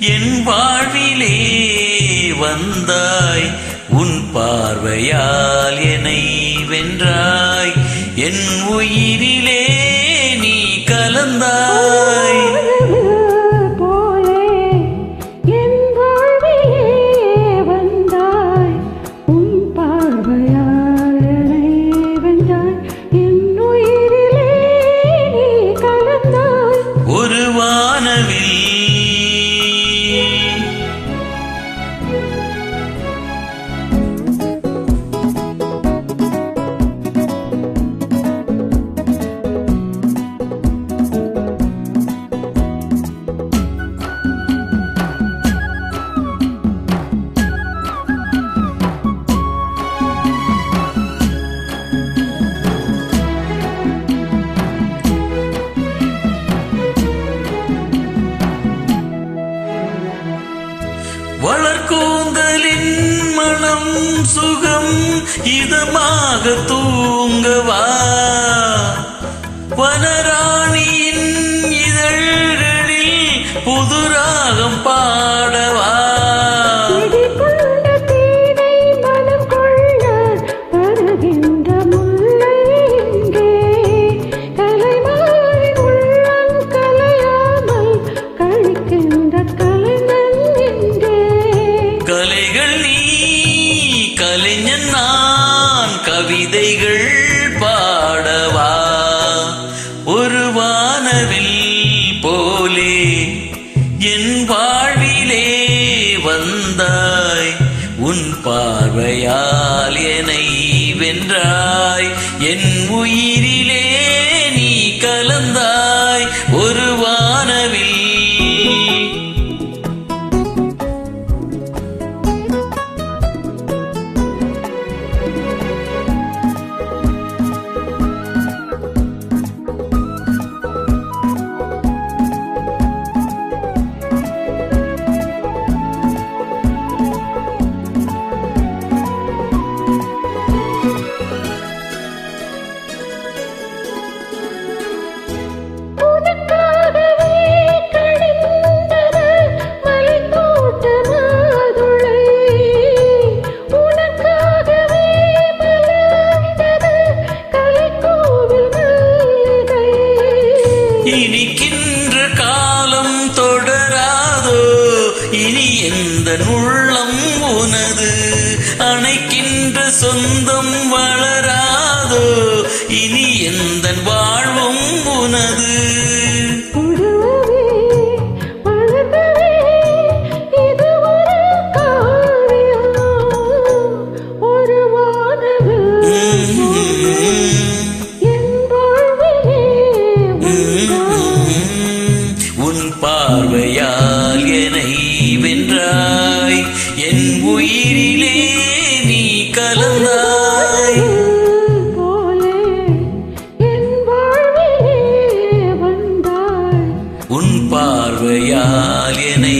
என் வாழ்விலே வந்தாய் உன் பார்வையால் என்னை வென்றாய் என் உயிரிலே நீ கலந்தாய். சுகம் இதமாக தூங்கவா? வனராணியின் இதழ்களில் புது ராகம் பாடவா பாடவா கவிதைகள் பாடவா? ஒரு வானவில் போலே என் வாழ்விலே வந்தாய். உன் பார்வையால் என்னை வென்றாய். என் உயிரில் சொந்தம் வள மழையால் என